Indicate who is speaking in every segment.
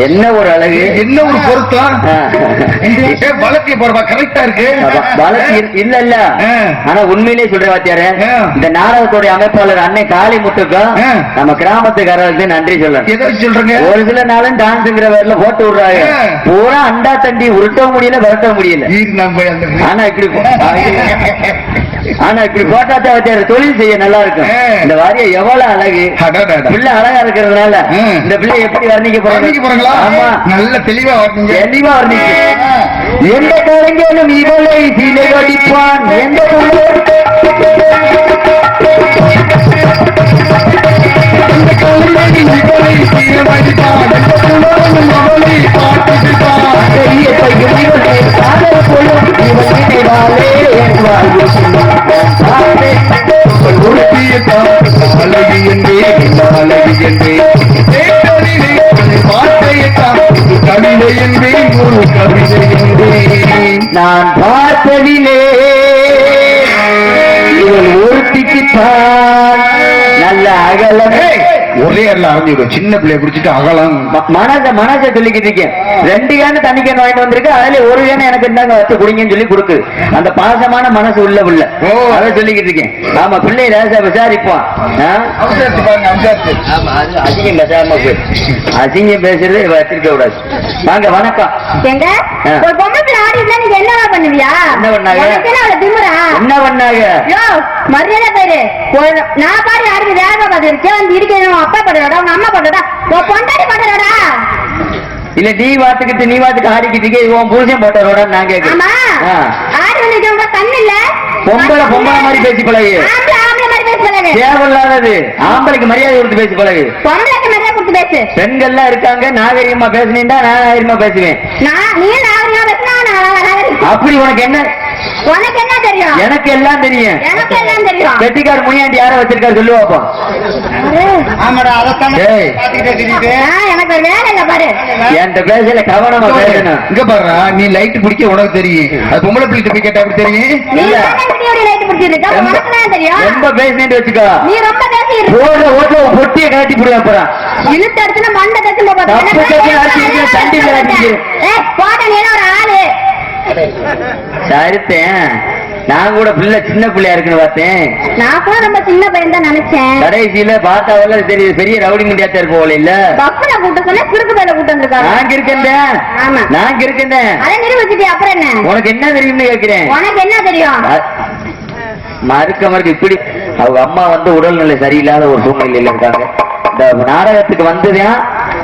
Speaker 1: என்ன ஒரு அழகு?
Speaker 2: என்ன ஒரு பொருத்தம் வளர்த்தி போறவா கரெக்டா இருக்கு.
Speaker 1: வ- வளர்ச்சி இரு- இல்ல இல்ல. ஆனா உண்மையிலே சொல்றேன் வாத்தியார. இந்த நாடகத்துடைய அமைப்பாளர் அன்னை காளிமுத்துக்கும்
Speaker 2: ஆ.
Speaker 1: நம்ம கிராமத்துக்காரருக்கு நன்றி சொல்லணும்.
Speaker 2: சொல்றீங்க?
Speaker 1: ஒரு சில நாளும் டான்ஸ்ங்கிற பேர்ல போட்டு விடுறாங்க. பூரா அண்டா தண்டி உருட்டவும் முடியல விரட்ட முடியல. ஆனா இப்படி ஆனா இப்படி போட்டாத்தான் வாத்தியார் தொழில் செய்ய நல்லா இருக்கும். இந்த வாரிய எவ்வளவு அழகு. பிள்ளை அழகா இருக்கிறதுனால. இந்த பிள்ளை எப்படி வர்ணிக்க
Speaker 2: போறீங்களா?
Speaker 1: ஆமா.
Speaker 2: நல்ல தெளிவா வர்ணிங்க.
Speaker 1: தெளிவா வர்ணிக்கு எந்த கலைஞனும் இவளை சிலை வடிப்பான். எந்த கையத்தையும் பார்த்ததிலே இவள் ஒருத்திக்குத்தான் நல்ல அகலமே.
Speaker 2: ஏய், ஒரே சின்ன பிள்ளைய குடிச்சிட்டு அகலம்.
Speaker 1: ம- மனச மனச சொல்லிக்கிட்டு இருக்கேன். ரெண்டு கேனு தண்ணி கேன் வாங்கிட்டு வந்திருக்கு. அதுல ஒரு கேனு எனக்கு இருந்தாங்க வச்சு குடிங்கன்னு சொல்லி கொடுக்கு. அந்த பாசமான மனசு உள்ள உள்ள.
Speaker 2: ஓ.
Speaker 1: அதை சொல்லிக்கிட்டு இருக்கேன். ஆமா பிள்ளை ரேசா விசாரிப்போம் ஆ?
Speaker 2: அவசரத்து பாருங்க அவசரத்து
Speaker 1: ஆமா அது அசிங்கம் பேசாம போய். அசிங்கம் பேசுறது வச்சிருக்க கூடாது. வாங்க வணக்கம்.
Speaker 3: நீங்க என்னவா பண்ணுவியா?
Speaker 1: என்ன பண்ணாங்க?
Speaker 3: என்ன
Speaker 1: என்ன பண்ணாங்க?
Speaker 3: யோ மரியாதை பேரு. நான் பாரு யாருக்கு வேலை பார்த்து இருக்கேன் வந்து இருக்கேன் உன் அப்பா பண்றடா உங்க அம்மா பண்றடா உன் பொண்டாட்டி பண்றடா
Speaker 1: இல்ல நீ வாத்துக்கிட்டு நீ வாத்துக்கு ஆடிக்கிட்டு உன் புருஷன் போட்டவரோட நான் கேட்கிறேன்.
Speaker 3: ஆடி வந்து உங்க கண்ணு இல்ல?
Speaker 1: பொம்பளை பொம்பளை மாதிரி பேசி பழகு. தேவையில்லாதது. ஆம்பளைக்கு மரியாதை கொடுத்து பேசி பழகு.
Speaker 3: பொம்பளைக்கு மரியாதை கொடுத்து பேசு.
Speaker 1: பெண்கள்லாம் இருக்காங்க நாகரிகமா பேசுனீங்கன்னா நான் நாகரிகமா பேசுவேன்.
Speaker 3: நான் நீ நாகரிகம்
Speaker 1: அப்படி உனக்கு என்ன?
Speaker 3: உனக்கு என்ன தெரியும்?
Speaker 1: எனக்கு எல்லாம் தெரியும்.
Speaker 3: எனக்கு எல்லாம் தெரியும்.
Speaker 1: வெட்டிக்கார் முனியாண்டி யார வச்சிருக்காரு சொல்லுவாப்பா.
Speaker 2: ஆமாடா அதைத்தான்
Speaker 3: எனக்கு ஒரு வேலை இல்ல பாரு.
Speaker 1: என்கிட்ட பேசல கவனமா பேசணும்.
Speaker 2: இங்க பாரு நீ லைட் பிடிக்க உனக்கு தெரியும். அது பொம்பளை பிள்ளைகிட்ட போய் கேட்டா எப்படி தெரியும்?
Speaker 1: இல்ல. ரொம்ப- பேசினேன்னு வச்சுக்கோ.
Speaker 3: நீ ரொம்ப பேசி
Speaker 1: ஓட ஓட்ட பொட்டிய கட்டி போடுவேன் அப்புறம்.
Speaker 3: இழுத்து அடிச்சுனா மண்டை
Speaker 1: தப்பு
Speaker 3: போட நீ என்ன ஒரு ஆளு?
Speaker 1: சரித்தேன். நான் கூட பிள்ளை சின்ன பிள்ளையா இருக்குன்னு பார்த்தேன்.
Speaker 3: நான் கூட ரொம்ப சின்ன பையன் தான் நினைச்சேன்.
Speaker 1: கடைசியில பார்த்தாவல தெரியுது பெரிய ரவுடி முடியாத போல இல்ல?
Speaker 3: பப்புல கூட்ட சொன்ன குறுக்கு பேல கூட்ட வந்திருக்காங்க.
Speaker 1: நாங்க இருக்கேன்
Speaker 3: ஆமா.
Speaker 1: நாங்க இருக்கேன்
Speaker 3: அதை நிரூபிச்சுட்டு அப்புறம் என்ன?
Speaker 1: உனக்கு என்ன தெரியும்னு கேக்குறேன்
Speaker 3: உனக்கு என்ன தெரியும்?
Speaker 1: மறுக்க மறுக்க இப்படி அவங்க அம்மா வந்து உடல்நிலை சரியில்லாத ஒரு சூழ்நிலையில இருக்காங்க. இந்த நாடகத்துக்கு வந்ததுதான்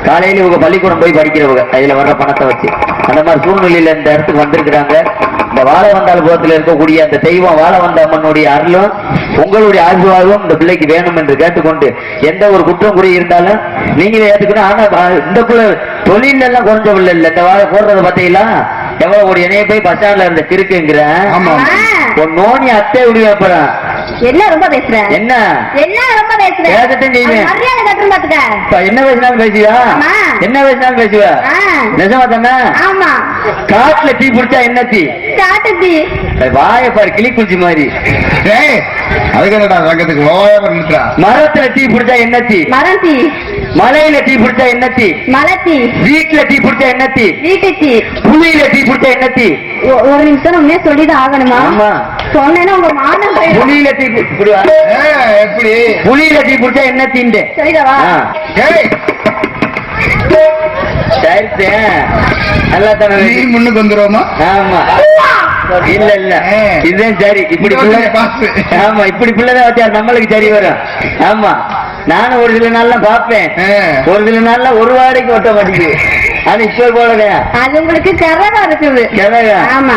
Speaker 1: காலையில இவங்க பள்ளிக்கூடம் போய் படிக்கிறவங்க கையில வர்ற பணத்தை வச்சு. அந்த மாதிரி சூழ்நிலையில இந்த இடத்துக்கு வந்திருக்கிறாங்க. இந்த வாழ வந்தால் புறத்துல இருக்கக்கூடிய அந்த தெய்வம் வாழ வந்த அம்மனுடைய அருளும் உங்களுடைய ஆசீர்வாதமும் இந்த பிள்ளைக்கு வேணும் என்று கேட்டுக்கொண்டு எந்த ஒரு குற்றம் குறை இருந்தாலும் நீங்களே ஏத்துக்கணும். ஆனா வா- இந்த பிள்ளை தொழில் எல்லாம் குறைஞ்ச பிள்ளை இல்ல. இந்த வாழை போடுறத பார்த்தீங்களா? எவ்வளவு ஒரு இணைய போய் பஸ் ஸ்டாண்ட்ல இருந்த
Speaker 3: ஆ,
Speaker 1: உன் நோனி அத்தை விடுவேன் அப்புறம்
Speaker 3: என்ன ரொம்ப பேசுற?
Speaker 1: என்ன?
Speaker 3: என்ன ரொம்ப பேசுற? மரியாதை பாத்துக்க.
Speaker 1: இப்ப என்ன பேசினாலும் பேசுவா
Speaker 3: ஆமா.
Speaker 1: என்ன பேசினாலும் பேசுவா. நிஜமா தானே?
Speaker 3: ஆமா.
Speaker 1: காட்டுல டீ குடிச்சா என்ன டீ? வாய பாரு கிளி குளிச்சு மாதிரி. மரத்துல டீ குடிச்சா என்ன டீ?
Speaker 3: மரம் தீ
Speaker 1: மலையில டீ குடிச்சா என்ன டீ?
Speaker 3: மலத்தி
Speaker 1: வீட்டுல டீ குடிச்சா என்ன டீ?
Speaker 3: வீட்டு தீ
Speaker 1: புளியில டீ குடிச்சா என்ன டீ?
Speaker 3: ஒரு நிமிஷம் உண்மையா சொல்லிதான் ஆகணுமா? சொன்னேன்னா உங்க மானம்
Speaker 1: புளியில டீ குடிவா?
Speaker 2: எப்படி?
Speaker 1: புளியில டீ குடிச்சா என்ன டீண்டு
Speaker 3: சரிதவா
Speaker 1: சரித்தேன் நல்லா தானே
Speaker 2: நீ முன்னுக்கு வந்துருவோமா?
Speaker 1: ஆமா. இல்ல இல்ல. இதுதான் சரி. இப்படி பிள்ளை. ஆமா இப்படி பிள்ளைதான் வச்சா நம்மளுக்கு சரி வரும். ஆமா. நானும் ஒரு சில நாள்ல பாப்பேன். ஒரு சில நாள்ல ஒரு வாடகைக்கு ஒட்ட மாட்டேங்குது. அது இப்ப போலவே
Speaker 3: அது உங்களுக்கு கரவா இருக்குது.
Speaker 1: கிழவா?
Speaker 3: ஆமா.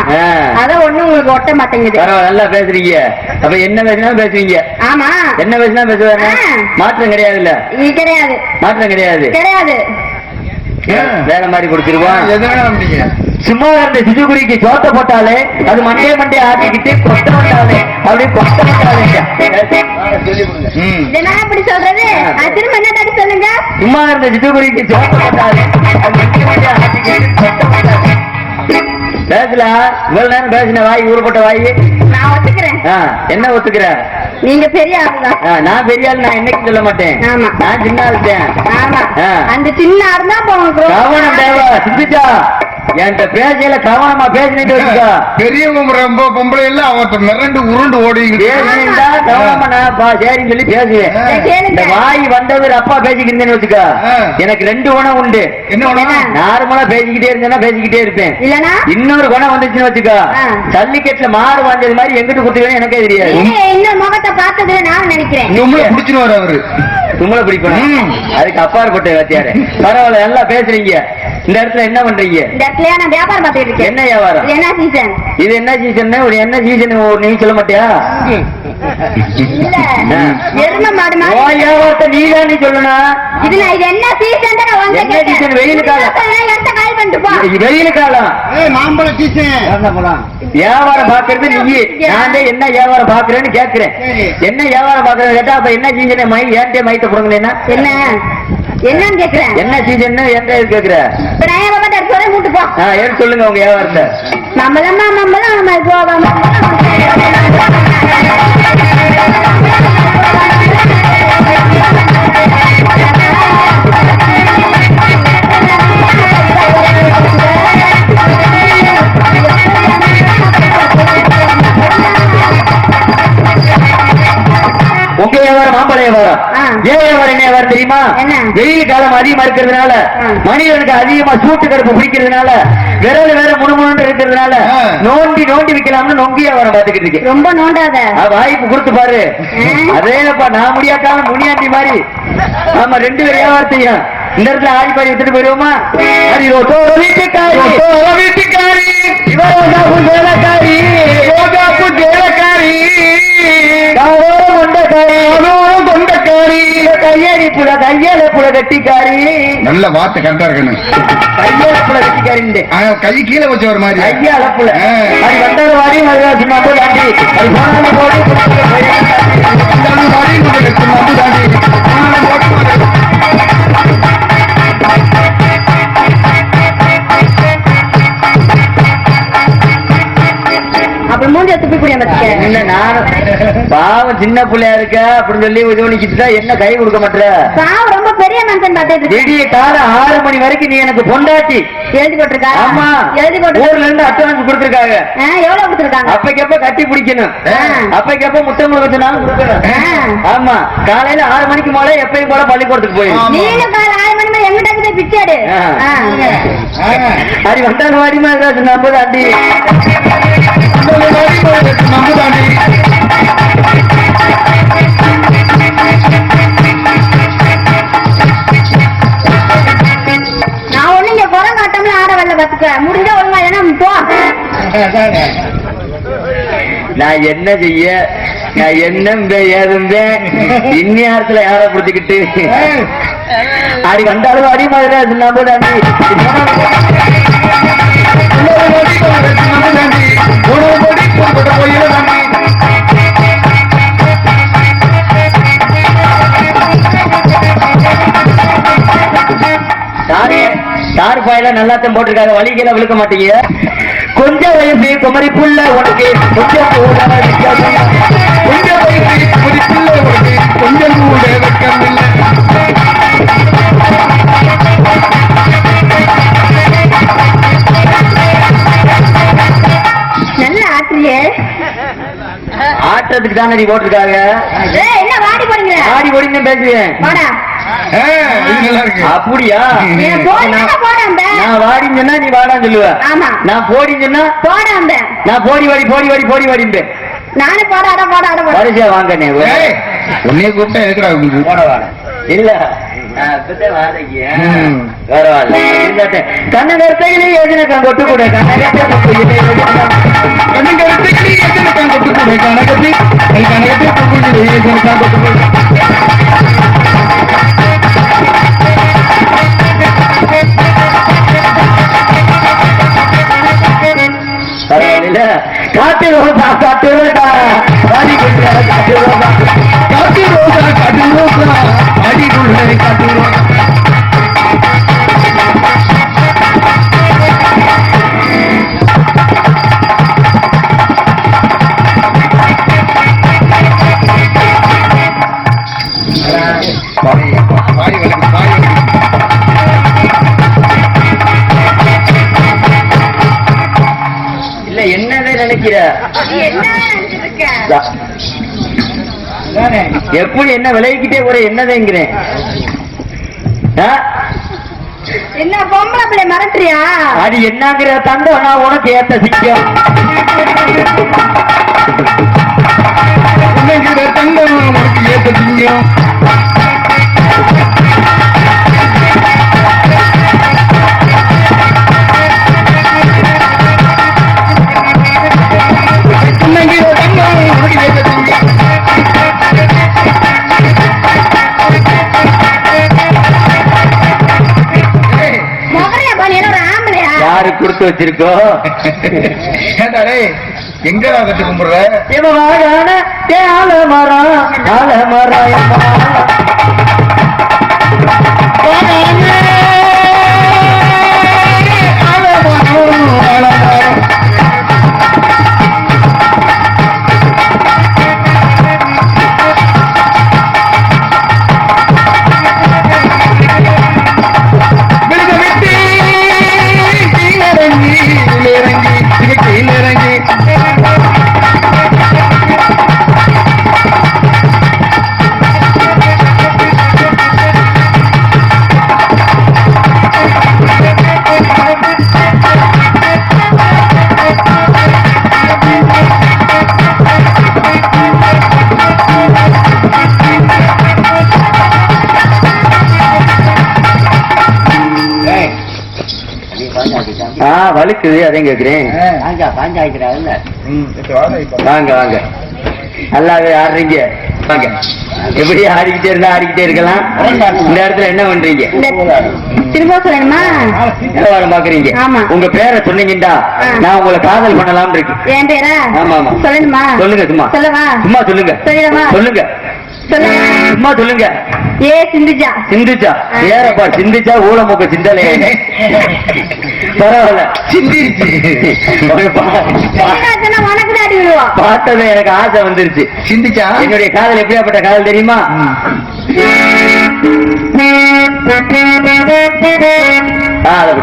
Speaker 3: அதான் ஒண்ணும் உங்களுக்கு ஒட்ட மாட்டேங்குது.
Speaker 1: பரவாயில்ல நல்லா பேசுறீங்க. அப்ப என்ன பேசினாலும் பேசுவீங்க.
Speaker 3: ஆமா.
Speaker 1: என்ன பேசினா பேசுவாங்க. மாற்றம் கிடையாதுல்ல?
Speaker 3: இது கிடையாது.
Speaker 1: மாற்றம் கிடையாது.
Speaker 3: கிடையாது.
Speaker 1: வேற மாதிரி கொடுத்துருவோம். சும்மா இருந்த சிசுகுடிக்கு சோத்த போட்டாலே அது மண்டைய மண்டைய ஆட்டிக்கிட்டு கொட்ட மாட்டாலே அப்படியே கொட்ட
Speaker 3: சொல்லுங்க?
Speaker 1: சும்மா இருந்த சிசுகுடிக்கு சோத்த போட்டாலே அது மண்டைய மண்டைய ஆட்டிக்கிட்டு கொட்ட மாட்டாலே பேசல இவ்வளவு நேரம் பேசின வாய் ஊறுபட்ட வாய்?
Speaker 3: நான் ஒத்துக்கிறேன்.
Speaker 1: என்ன ஒத்துக்கிற?
Speaker 3: நீங்க பெரிய ஆளுதான்
Speaker 1: நான் பெரிய ஆள் நான் என்னைக்கும் சொல்ல மாட்டேன்?
Speaker 3: ஆமா.
Speaker 1: நான் சின்ன ஆளுட்டேன்.
Speaker 3: அந்த சின்ன ஆடு தான்
Speaker 1: சிந்திச்சா? என்கிட்ட பேசையில கவனமா பேசிட்டு வச்சுக்கோ.
Speaker 2: பெரியவங்க ரொம்ப பொம்பளை எல்லாம் அவத்த மிரண்டு உருண்டு ஓடிக்கிட்டு
Speaker 1: பேசிட்டா கவனமா நான் பா- சரின்னு சொல்லி பேசுவேன். இந்த வாய் வந்தவர் அப்பா பேசிக்கிட்டு இருந்தேன்னு வச்சுக்கோ. எனக்கு ரெண்டு குணம் உண்டு.
Speaker 2: என்ன உணவு?
Speaker 1: நார்மலா பேசிக்கிட்டே இருந்தேன்னா பேசிக்கிட்டே இருப்பேன்.
Speaker 3: இல்லனா
Speaker 1: இன்னொரு குணம் வந்துச்சுன்னு வச்சுக்கோ. ஜல்லிக்கட்டுல மாறு வாஞ்சது மாதிரி எங்கிட்டு குத்துவேன் எனக்கே தெரியாது.
Speaker 3: இன்னும் முகத்தை பார்த்ததுல நான் நினைக்கிறேன்.
Speaker 2: உங்களை பிடிச்சின்னு வர அவரு.
Speaker 1: தும்மலை பிடிக்கணும். அதுக்கு அப்பாற்பட்ட வாத்தியாரு. பரவாயில்ல நல்லா பேசுறீங்க. இந்த இடத்துல என்ன பண்றீங்க?
Speaker 3: இந்த இடத்துல நான் வியாபாரம் பார்த்துட்டு இருக்கேன்.
Speaker 1: என்ன வியாபாரம்?
Speaker 3: இது என்ன சீசன்
Speaker 1: இது என்ன சீசன் ஒரு என்ன சீசன் நீ சொல்ல மாட்டியா? நீதான் நீ சொல்லணும்
Speaker 3: இது நான் இது என்ன சீசன்
Speaker 1: என்ன season? வெயில் காலம். வெயில் காலம்
Speaker 2: மாம்பழ சீசன்
Speaker 1: வியாபாரம் பாக்குறது நீ. நான் என்ன வியாபாரம் பாக்குறேன்னு கேக்குறேன். என்ன வியாபாரம் பாக்குறது கேட்டா அப்ப என்ன சீசன் மை ஏன்டே மைத்த புடுங்களேன்னா
Speaker 3: என்ன? என்னன்னு கேக்குறேன்
Speaker 1: என்ன சீசன் என்கிட்ட கேக்குற
Speaker 3: இப்ப நான் பாப்பா எடுத்து மூட்டு போ.
Speaker 1: சொல்லுங்க உங்க வியாபாரத்தை.
Speaker 3: மம்பளமா மம்பளம் நம்ம போவோம்
Speaker 1: ஏன் வியாபாரம் என்ன வியாபாரம் தெரியுமா?
Speaker 3: என்ன?
Speaker 1: வெயில் காலம் அதிகமா இருக்கிறதுனால. மனிதனுக்கு அதிகமா சூட்டு கடுப்பு பிடிக்கிறதுனால விரல் வேற முணுமுணுன்னு இருக்கிறதுனால. நோண்டி நோண்டி விக்கலாம்னு நொங்கி வியாபாரம் பார்த்துக்கிட்டு இருக்கேன்.
Speaker 3: ரொம்ப நோண்டாத.
Speaker 1: ஆ, வாய்ப்பு கொடுத்து பாரு. அதேப்பா நான் முடியாட்டாலும் முனியாண்டி மாதிரி. ஆமா ரெண்டு பேரும் வியாபாரத்தையும் இந்த இடத்துல ஆடி பாடி வித்துட்டு போயிருவோமா?
Speaker 2: நல்ல வார்த்தை கரெக்டா இருக்கணும் கை கீழே வச்ச ஒரு மாதிரி
Speaker 1: வந்தாலும் வாடி
Speaker 3: துப்பி
Speaker 1: நானும் பாவம் சின்ன பிள்ளையா இருக்க அப்படின்னு சொல்லி பண்ணிக்கிட்டு என்ன கை கொடுக்க மாட்டேற
Speaker 3: சாவு ரொம்ப பெரிய மனுஷன் இருக்கு
Speaker 1: விடிய காலம் ஆறு மணி வரைக்கும் நீ எனக்கு பொண்டாட்டி.
Speaker 3: எழுதி போட்டிருக்கா
Speaker 1: ஆமா.
Speaker 3: எழுதி போட்டு
Speaker 1: ஊர்ல இருந்து அட்வான்ஸ் கொடுத்துருக்காங்க.
Speaker 3: எவ்வளவு கொடுத்துருக்காங்க?
Speaker 1: அப்பைக்கப்ப கட்டி பிடிக்கணும். அப்பைக்கப்ப கொடுக்கணும்.
Speaker 3: ஆ.
Speaker 1: ஆமா. காலையில ஆறு மணிக்கு மேல எப்பயும் போல பள்ளிக்கூடத்துக்கு போயிடும்
Speaker 3: எங்கிட்ட போய் பிச்சை எடு
Speaker 1: ஆ.
Speaker 3: ஆ.
Speaker 2: ஆ.
Speaker 1: அது வந்தாலும் வாடி மாதிரி நம்ம தாண்டி.
Speaker 3: நான் ஒண்ணு இங்க குரம் காட்டம்ல ஆட வரல பாத்துக்க முடிஞ்சா ஒழுங்கா ஏன்னா போ
Speaker 1: நான் என்ன செய்ய நான் என்ன ஏதும்பேன் இந்நேரத்துல யார பிடிச்சிக்கிட்டு அடி கண்டாலும் அடி மாதிரி நம்ம தாண்டி
Speaker 2: இன்னொரு
Speaker 1: தார் நல்லாத்தான் போட்டிருக்காங்க. வழிகளை விழுக்க மாட்டீங்க. கொஞ்சம் வயசு குமரி புள்ள உனக்கு ஆட்டத்துக்கு தானே நீ போட்டிருக்காங்க
Speaker 3: ஏய் என்ன வாடி
Speaker 1: ஓடின்னு பேசுவேன்
Speaker 3: வாடா.
Speaker 2: ஆ, இது நல்லா இருக்கு.
Speaker 1: அப்படியா?
Speaker 3: நீ போடா போடா அந்த
Speaker 1: நான் வாடின்னு சொன்னா நீ வாடான்னு சொல்லுவ.
Speaker 3: ஆமா.
Speaker 1: நான் போடின்னு சொன்னா நான் போடி வாடி போடி வாடி போடி வாடிம்பேன்
Speaker 3: நானே போடா அட போடா அட போடா.
Speaker 1: வரிசையா வாங்க நீ
Speaker 2: ஏய், உன்னைய கூப்பிட்டா உங்களுக்கு?
Speaker 1: போட வாட. இல்ல. இப்பதான் வாடகை.
Speaker 2: ம்.
Speaker 1: பரவாயில்ல இருந்தாட்டும். கண்ணகத்தையிலே எழுதின கொட்டு கூட கண்ணகத்தை முக்குயிலே எழுதின
Speaker 2: காட்டி
Speaker 1: ரோசா காட்டி ரோசா வாடி கொண்டு வர காட்டு ரோசா
Speaker 2: காட்டு ரோசா, காட்டு ரோசா, அடிக்குள்ளே காட்டு ரோசா.
Speaker 1: நிக்கிற எப்படி என்ன விளைவிக்கிட்டே போற? என்னதுங்கிறேன்?
Speaker 3: என்ன பொம்பளை பிள்ளை மறந்துறியா
Speaker 1: அது என்னங்கிற தண்டம் நான் உனக்கு ஏத்த சிக்கம்
Speaker 2: தங்கம் உனக்கு ஏத்த திங்கம்
Speaker 1: யாரு கொடுத்து வச்சிருக்கோ
Speaker 2: ஏண்டா டேய் எங்கடா கட்டி கும்பிடுற?
Speaker 1: இவவாடான ஆலமரம் ஆலமரம் வலுக்குது அதையும் கேக்குறேன் வாங்க வாங்க நல்லாவே ஆடுறீங்க. வாங்க. எப்படி ஆடிக்கிட்டே இருந்தா ஆடிக்கிட்டே இருக்கலாம். இந்த இடத்துல என்ன பண்றீங்க?
Speaker 3: திரும்ப சொல்லணுமா
Speaker 1: பாக்குறீங்க.
Speaker 3: ஆமா.
Speaker 1: உங்க பேரை சொன்னீங்கடா. நான் உங்களை காதல் பண்ணலாம்னு இருக்கு
Speaker 3: என் பேரா?
Speaker 1: ஆமா, ஆமா.
Speaker 3: சொல்லணுமா?
Speaker 1: சொல்லுங்க சும்மா.
Speaker 3: சொல்லவா?
Speaker 1: சும்மா? சொல்லுங்க. சொல்லுங்க. சும்மா சொல்லுங்க.
Speaker 3: ஏ சிந்துஜா.
Speaker 1: சிந்திச்சா
Speaker 3: ஆ.
Speaker 1: ஏறப்பா சிந்திச்சா ஊழமுக்க சிந்தலே. பரவாயில்ல.
Speaker 2: சிந்திருச்சு.
Speaker 3: சிந்துஜா
Speaker 1: பார்த்தது எனக்கு ஆசை வந்துருச்சு.
Speaker 2: சிந்திச்சா?
Speaker 1: என்னுடைய காதல் எப்படியாப்பட்ட காதல் தெரியுமா? அதை.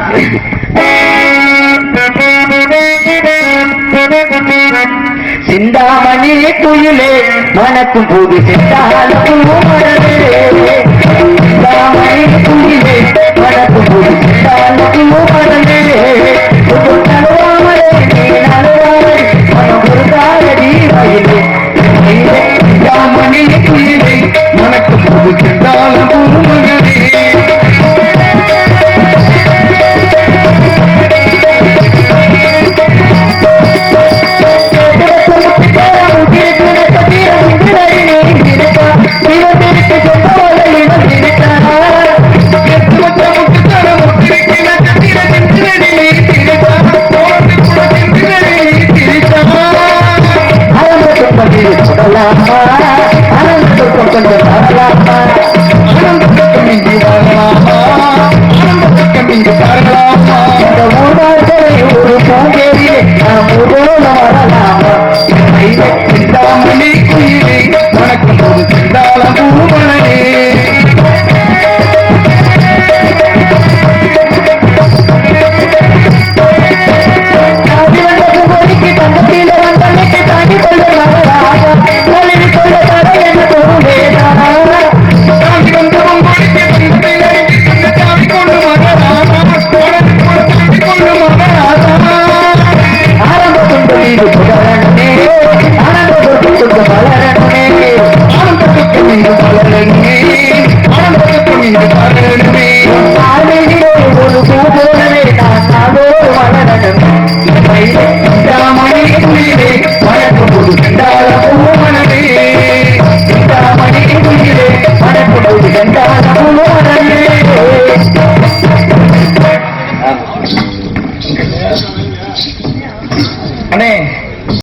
Speaker 1: சிந்தாமணி குயிலே மணக்கும் போது சிந்தாலும் சிந்தாமணி குயிலே மணக்கும் போது சிந்தாலும்